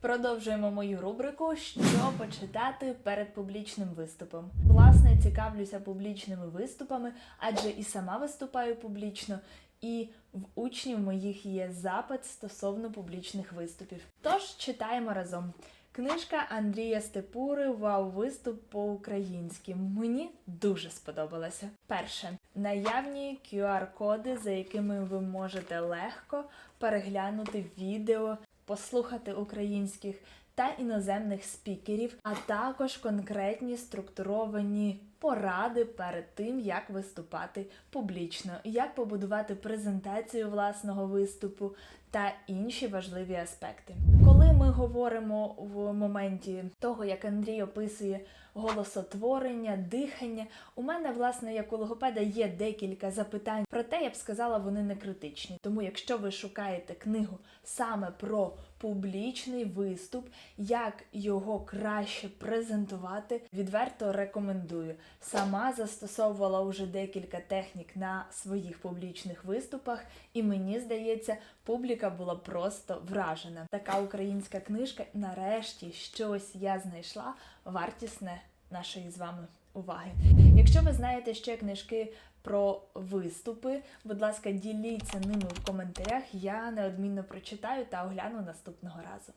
Продовжуємо мою рубрику Що почитати перед публічним виступом. Власне, цікавлюся публічними виступами, адже і сама виступаю публічно, і в учнів моїх є запит стосовно публічних виступів. Тож читаємо разом. Книжка Андрія Степури Вау виступ по-українськи. Мені дуже сподобалася. Перше наявні QR-коди, за якими ви можете легко переглянути відео, послухати українських та іноземних спікерів, а також конкретні структуровані поради перед тим, як виступати публічно, як побудувати презентацію власного виступу та інші важливі аспекти. Коли ми говоримо в моменті того, як Андрій описує голосотворення, дихання, у мене, власне, як у логопеда є декілька запитань, проте я б сказала, вони не критичні. Тому, якщо ви шукаєте книгу саме про публічний виступ, як його краще презентувати, відверто рекомендую. Сама застосовувала вже декілька технік на своїх публічних виступах, і мені здається, публіка була просто вражена. Така українська книжка, нарешті, щось я знайшла вартісне нашої з вами уваги. Якщо ви знаєте ще книжки про виступи, будь ласка, діліться ними в коментарях. Я неодмінно прочитаю та огляну наступного разу.